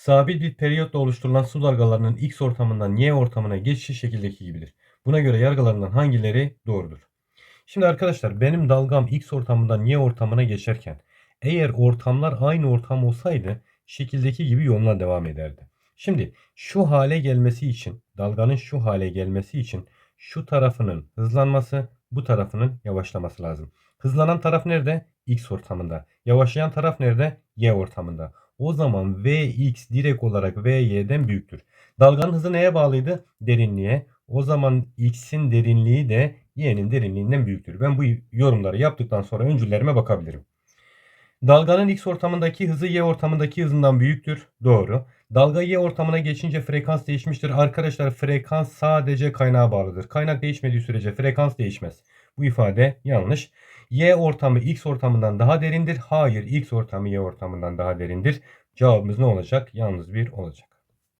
Sabit bir periyotta oluşturulan su dalgalarının X ortamından Y ortamına geçişi şekildeki gibidir. Buna göre yargılarından hangileri doğrudur? Şimdi arkadaşlar benim dalgam X ortamından Y ortamına geçerken eğer ortamlar aynı ortam olsaydı şekildeki gibi yoluna devam ederdi. Şimdi şu hale gelmesi için dalganın şu hale gelmesi için şu tarafının hızlanması bu tarafının yavaşlaması lazım. Hızlanan taraf nerede? X ortamında. Yavaşlayan taraf nerede? Y ortamında. O zaman Vx direkt olarak Vy'den büyüktür. Dalganın hızı neye bağlıydı? Derinliğe. O zaman X'in derinliği de Y'nin derinliğinden büyüktür. Ben bu yorumları yaptıktan sonra öncüllerime bakabilirim. Dalganın X ortamındaki hızı Y ortamındaki hızından büyüktür. Doğru. Dalga Y ortamına geçince frekans değişmiştir. Arkadaşlar frekans sadece kaynağa bağlıdır. Kaynak değişmediği sürece frekans değişmez. Bu ifade yanlış. Y ortamı X ortamından daha derindir. Hayır X ortamı Y ortamından daha derindir. Cevabımız ne olacak? Yalnız bir olacak.